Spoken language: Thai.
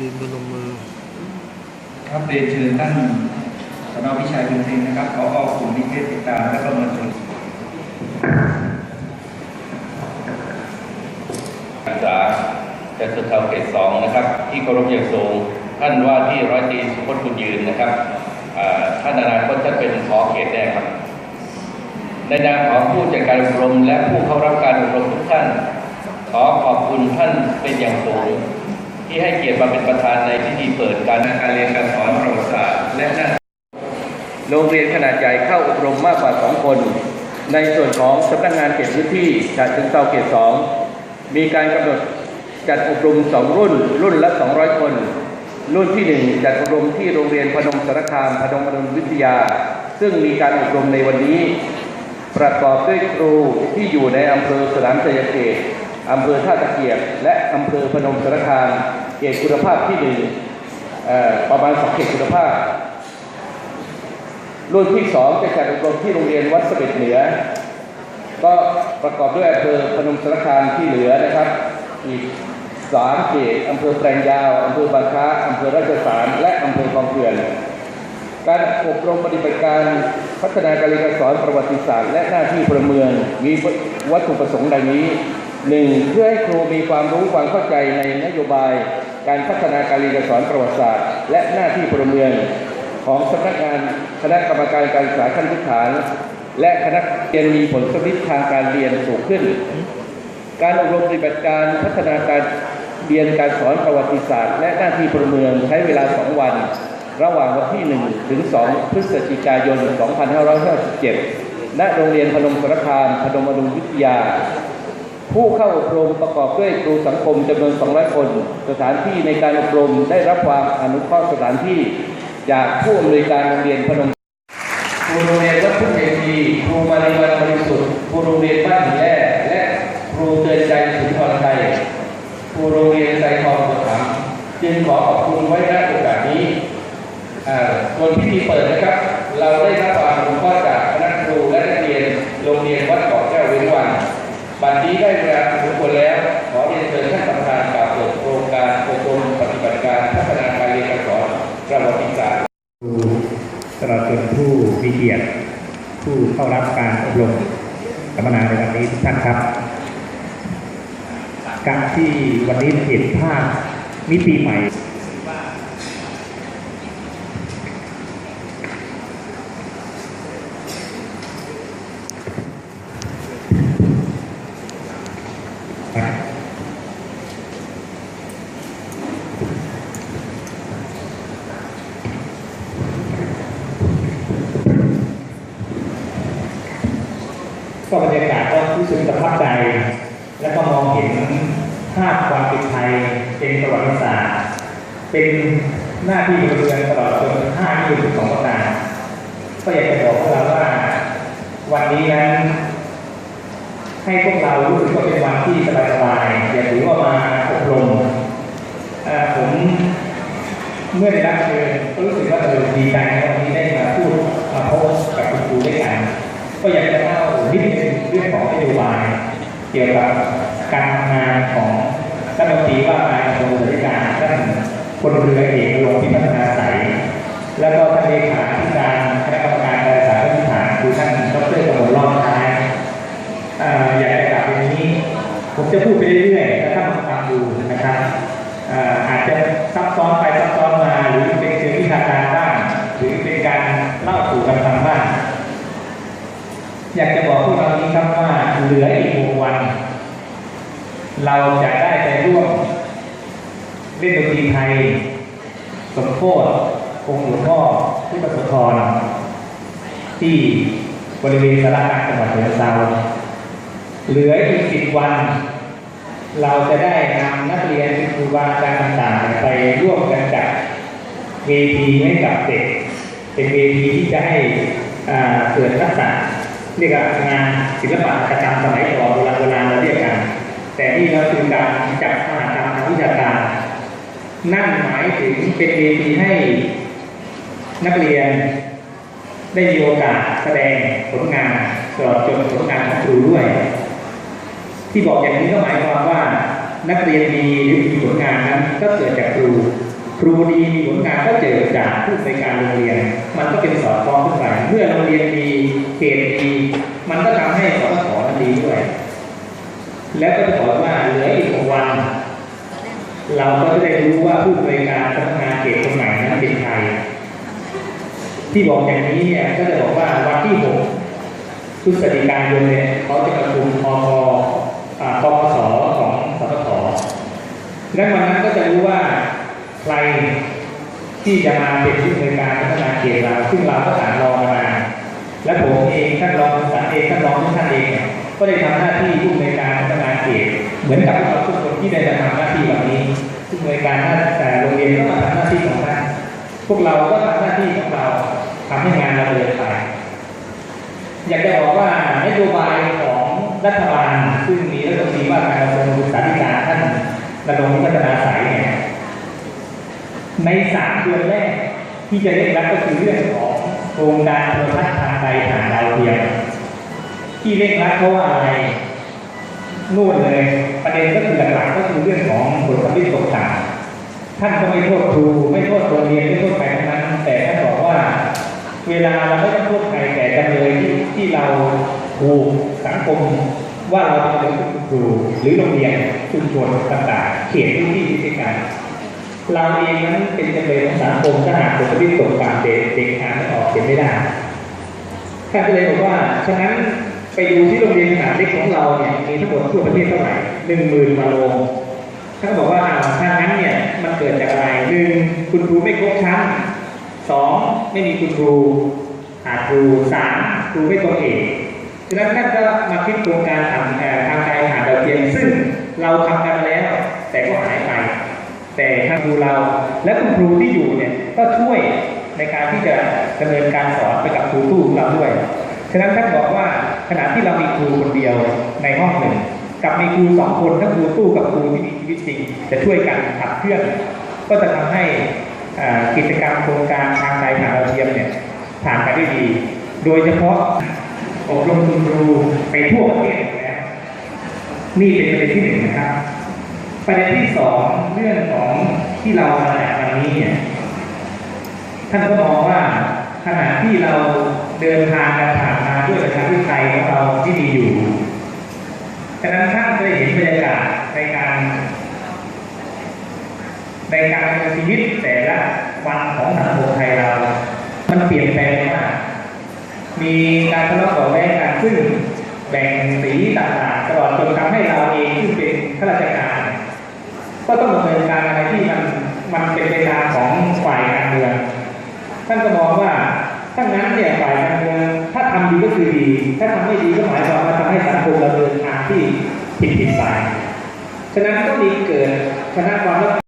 ยืนบนมือ ครับเรียนเชิญท่านสนวิชัยบุญเพ็งนะครับขอออกกลุ่มนิเทศติดตามและประเมินผลศึกษาจะสุดเทาเขตสองนะครับ ที่เคารพอย่างสูงท่านว่าที่ร้อยตรีสุพจน์บุญยืนนะครับอ่าท่านอนาคตท่านเป็นขอเขตแน่ครับ ในนามของผู้จัดการอบรมและผู้เข้ารับการอบรมทุกท่าน ขอขอบคุณท่านเป็นอย่างสูง ที่ให้เกียรติมาเป็นประธานในพิธีเปิดการการเรียนการสอนประวัติศาสตร์และน้าโรงเรียนขนาดใหญ่เข้าอบรมมากกว่า 2 คน ในส่วนของสำนักงานเขตพื้นที่ฉะเชิงเทราเขต 2 มีการกำหนดจัดอบรม 2 รุ่น รุ่นละ 200 คน รุ่นที่ 1 จัดอบรมที่โรงเรียนพนมสารคามพนมพนมวิทยา ซึ่งมีการอบรมในวันนี้ ประกอบด้วยครูที่อยู่ในอำเภอสนามชัยเขตอำเภอท่าตะเกียบและอำเภอพนมสารคาม เขตคุณภาพที่หนึ่งประมาณสองเขตคุณภาพ รุ่นที่สองจะจัดอบรมที่โรงเรียนวัดเสม็ดเหนือ ก็ประกอบด้วยอำเภอพนมสารคามที่เหลือนะครับ อีกสามเขตอำเภอแปลงยาวอำเภอบางค้าอำเภอราชสารและอำเภอคลองเขื่อนการอบรมปฏิบัติการพัฒนาการเรียนการสอนประวัติศาสตร์ และหน้าที่พลเมืองมีวัตถุประสงค์ดังนี้หนึ่งเพื่อให้ครูมีความรู้ความเข้าใจในนโยบาย การพัฒนาการเรียนการสอนประวัติศาสตร์ และหน้าที่พลเมือง ของสำนักงานคณะกรรมการการศึกษาขั้นพื้นฐาน และคณะเรียนมีผลสำลิดทางการเรียนสูงขึ้น การอบรมปฏิบัติการพัฒนาการเรียนการสอนประวัติศาสตร์ และหน้าที่พลเมืองใช้เวลา 2 วัน ระหว่างวันที่ 1 ถึง 2 พฤศจิกายน 2557ณโรงเรียนพนมสารคามพนมอดุวิทยา ผู้เข้าอบรมประกอบด้วยครูสังคมจำนวน 200 คน สถานที่ในการอบรมได้รับความอนุเคราะห์สถานที่ จากผู้อำนวยการโรงเรียนพนมครูโรงเรียนวัดพุทธเทีครูมาริวันบริสุทธิ์ครูโรงเรียนบ้านหินแร่และครูเตือนใจสุนทรไทยครูโรงเรียนไซทองสถามจึงขอขอบคุณไว้ณโอกาสนี้อ่าส่วนพิธีเปิดนะครับ เราได้รับ การอบรมสัมมนาในวันนี้ทุกท่านครับ การที่วันนี้เห็นภาพมิติใหม่ ก็บรรยากาศก็ รู้สึกประทับใจ และก็มองเห็นภาพความเป็นไทยเป็นประวัติศาสตร์เป็นหน้าที่พลเรือนตลอดจนห้าที่ถึงสองประการก็อยากจะบอกพวกเราว่า วันนี้นั้นให้พวกเรารู้สึกว่าเป็นวันที่สบายๆอย่าถือว่ามาอบรมผมเมื่อได้รับเชิญก็รู้สึกว่าเออดีใจวันนี้ได้มาพูดมาพบกับคุณครูด้วยกัน ก็อยากจะเล่านิดนึงเรื่องของนโยบายเกี่ยวกับการทำงานของรัฐมนตรีว่าการกระทรวงศึกษาธิการท่านพลเรือเอกลงที่พัฒนาใสยแล้วก็ท่านเลขาธิการคณะกรรมการการศึกษาพื้นฐานคือท่านดรกมลรอดท้ายอยากจะกลับอย่างนี้ ผมจะพูดไปเรื่อยๆแล้วท่านมาฟังดูนะครับอาจจะซับซ้อนไปซับซ้อนมาหรือเป็นเชิงวิชาการบ้างหรือเป็นการเล่าสู่กันฟังบ้าง อยากจะบอกพวกเรานี้ครับว่าเหลืออีกหกวัน เราจะได้ไปร่วมเล่นดนตรีไทย สมโพธิองค์หลวงพ่อพุทธโสธรที่บริเวณสารกลางจังหวัดเชียงรายเหลืออีกสิบวัน เราจะได้นำนักเรียนครูบาอาจารย์ต่างๆไปร่วมกันจัดเวทีให้กับเด็ก เป็นเวทีที่จะให้เกิดทักษะ เรียกว่างานศิลปะประจำสมัยก่อนโบราณโบราณเราเรียกกัน แต่นี่เราคือการจัดมหากรรมทางวิชาการ นั่นหมายถึงเป็นเวทีให้นักเรียนได้มีโอกาสแสดงผลงานตลอดจนผลงานของครูด้วย ที่บอกอย่างนี้ก็หมายความว่านักเรียนดีหรือมีผลงานนั้นก็เกิดจากครู ครูดีมีผลงานก็เจอจากผู้ในการโรงเรียน มันก็เป็นสอดคล้องขึ้นไปเมื่อโรงเรียนดีเขตดีมันก็ทำให้สสนั้นดีด้วย แล้วก็จะบอกว่าเหลืออีกหกวัน เราก็จะได้รู้ว่าผู้บริการสำนักงานเขตคนใหม่นั้นเป็นใครที่บอกอย่างนี้เนี่ยก็จะบอกว่าวันที่6พฤศจิกายนเนี่ยเขาจะประชุมพพอ่าปปสของสปทและวันนั้นก็จะรู้ว่า ใครที่จะมาเป็นผู้บริการพัฒนาเขตเราซึ่งเราก็ต่างรองมา และผมเองท่านรองผู้การเองท่านรองทุกท่านเองเนี่ยก็ได้ทำหน้าที่ผู้บริการพัฒนาเขตเหมือนกับเราทุกคนที่ได้ทำหน้าที่แบบนี้ผู้บริการท่านแต่โรงเรียนก็มาทำหน้าที่ของท่านพวกเราก็ทำหน้าที่ของเราทำให้งานเราเดินไปอยากจะบอกว่านโยบายของรัฐบาลซึ่งมีรัฐมนตรีว่าการกระทรวงศึกษาธิการท่านระดมพัฒนาสายเนี่ย ในสามเดือนแรกที่จะเร่งรัดก็คือเรื่องของโครงการโทรทัศน์ทางไกลผ่านดาวเทียมที่เร่งรัดเพราะว่าอะไรนู่นเลยประเด็นก็คือหลักๆก็คือเรื่องของผลผลิตตกต่ำท่านก็ไม่โทษครูไม่โทษโรงเรียนไม่โทษใครทั้งนั้น แต่ท่านบอกว่า เวลาเราไม่ต้องโทษใครแต่จำเลยที่ที่เราถูกสังคมว่าเราเป็นคุณครูหรือโรงเรียนชุมชนต่างๆเขตพื้นที่ที่การ เราเองนั้นเป็นจำเลยของสังคมถ้าหากผลประโยชน์ตกต่ำเด็กเด็กอ่านไม่ออกเขียนไม่ได้ท่านก็เลยบอกว่าฉะนั้นไปดูที่โรงเรียนขนาดเล็กของเราเนี่ยมีทั้งหมดทั่วประเทศเท่าไหร่หนึ่งหมื่นกว่าโรงท่านก็บอกว่าถ้างั้นเนี่ยมันเกิดจากอะไรหนึ่งคุณครูไม่ครบชั้นสองไม่มีคุณครูขาดครูสามครูไม่ตรงเอกฉะนั้นท่านก็มาคิดโครงการทำทางไกลหาดาวเทียมซึ่งเราทำกันมาแล้ว แต่ก็หายไป แต่ทางครูเราและคุณครูที่อยู่เนี่ยก็ช่วยในการที่จะดำเนินการสอนไปกับครูตู้ของเราด้วย ฉะนั้นท่านบอกว่าขณะที่เรามีครูคนเดียวในห้องหนึ่งกับมีครูสองคนทั้งครูตู้กับครูที่มีชีวิตจริง จะช่วยกันขับเคลื่อนก็จะทำให้กิจกรรมโครงการทางไกลผ่านดาวเทียมเนี่ยผ่านไปได้ดี โดยเฉพาะอบรมคุณครูไปทั่วประเทศนี่เป็นประเด็นที่หนึ่งนะครับ ประเด็นที่สองเรื่องของที่เรามาแถลงวันนี้เนี่ยท่านก็มองว่าขณะที่เราเดินทางกันผ่านมาด้วยประชาธิปไตยของเราที่มีอยู่ฉะนั้นท่านจะได้เห็นบรรยากาศในการ ในการดำเนินชีวิตแต่ละวันของสังคมไทยเรา มันเปลี่ยนแปลงมากมีการทะเลาะเบาะแว้งกันซึ่งแบ่งสีต่างๆตลอดจนทำให้เราเองซึ่เป็นข้าราชการ ก็ต้องดำเนินการอะไรที่มันมันเป็นไปตามของฝ่ายการเมืองท่านก็มองว่าถ้างั้นเนี่ยฝ่ายการเมืองถ้าทำดีก็คือดี ถ้าทำไม่ดีก็หมายความว่าทำให้สังคมเราเดินทางที่ผิดผิดไปฉะนั้นก็มีเกิดคณะความรับ